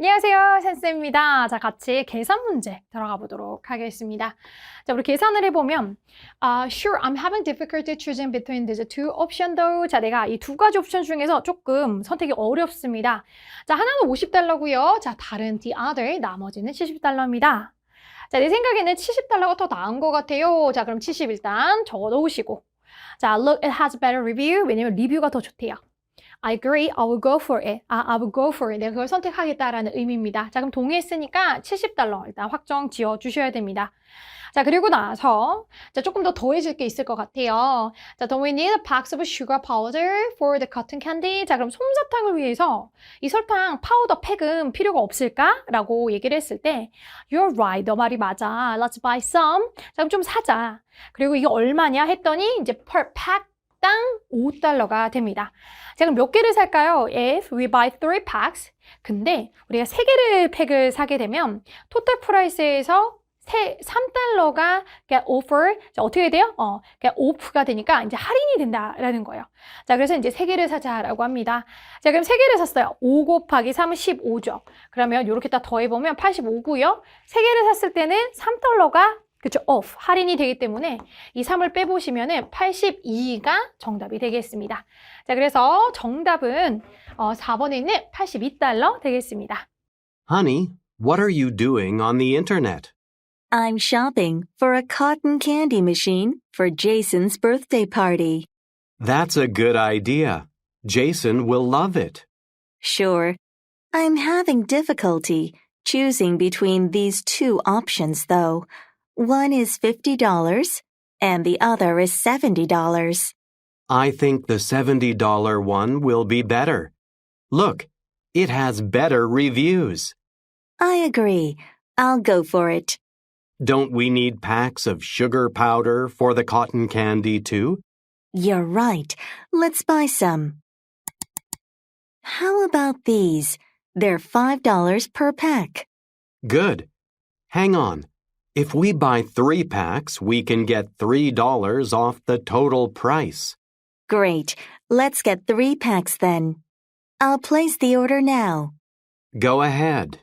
안녕하세요, 센스입니다. 자, 같이 계산 문제 들어가 보도록 하겠습니다. 자, 우리 계산을 해보면, 아, sure, I'm having difficulty choosing between these two option though. 자, 내가 이 두 가지 옵션 중에서 조금 선택이 어렵습니다. 자, 하나는 50달러고요. 자, 다른 the other, 나머지는 70달러입니다. 자, 내 생각에는 70달러가 더 나은 것 같아요. 자, 그럼 70 일단 적어 놓으시고. 자, look, it has better review. 왜냐면 리뷰가 더 좋대요. I agree. I will go for it. 아, I will go for it. 내가 그걸 선택하겠다라는 의미입니다. 자, 그럼 동의했으니까 70달러 일단 확정 지어 주셔야 됩니다. 자, 그리고 나서 자, 조금 더 더해질 게 있을 것 같아요. 자, don't we need a box of sugar powder for the cotton candy? 자, 그럼 솜사탕을 위해서 이 설탕 파우더 팩은 필요가 없을까? 라고 얘기를 했을 때 You're right. 너 말이 맞아. Let's buy some. 자, 그럼 좀 사자. 그리고 이게 얼마냐 했더니 이제 per pack 당 5달러가 됩니다. 자, 그럼 몇 개를 살까요? If we buy three packs. 근데 우리가 세 개를 팩을 사게 되면 토탈 프라이스에서 세, 3달러가 그냥 offer, 자, 어떻게 돼요? 어, 그냥 off가 되니까 이제 할인이 된다라는 거예요. 자, 그래서 이제 세 개를 사자라고 합니다. 자, 그럼 세 개를 샀어요. 5 곱하기 3은 15죠. 그러면 이렇게 딱 더해 보면 85고요. 세 개를 샀을 때는 3달러가 그쵸, off, 할인이 되기 때문에 이 3을 빼보시면은 82가 정답이 되겠습니다. 자, 그래서 정답은 어, 4번에 있는 82달러 되겠습니다. Honey, what are you doing on the internet? I'm shopping for a cotton candy machine for Jason's birthday party. That's a good idea. Jason will love it. Sure. I'm having difficulty choosing between these two options, though. One is $50 and the other is $70. I think the $70 one will be better. Look, it has better reviews. I agree. I'll go for it. Don't we need packs of sugar powder for the cotton candy too? You're right. Let's buy some. How about these? They're $5 per pack. Good. Hang on. If we buy three packs, we can get $3 off the total price. Great. Let's get three packs then. I'll place the order now. Go ahead.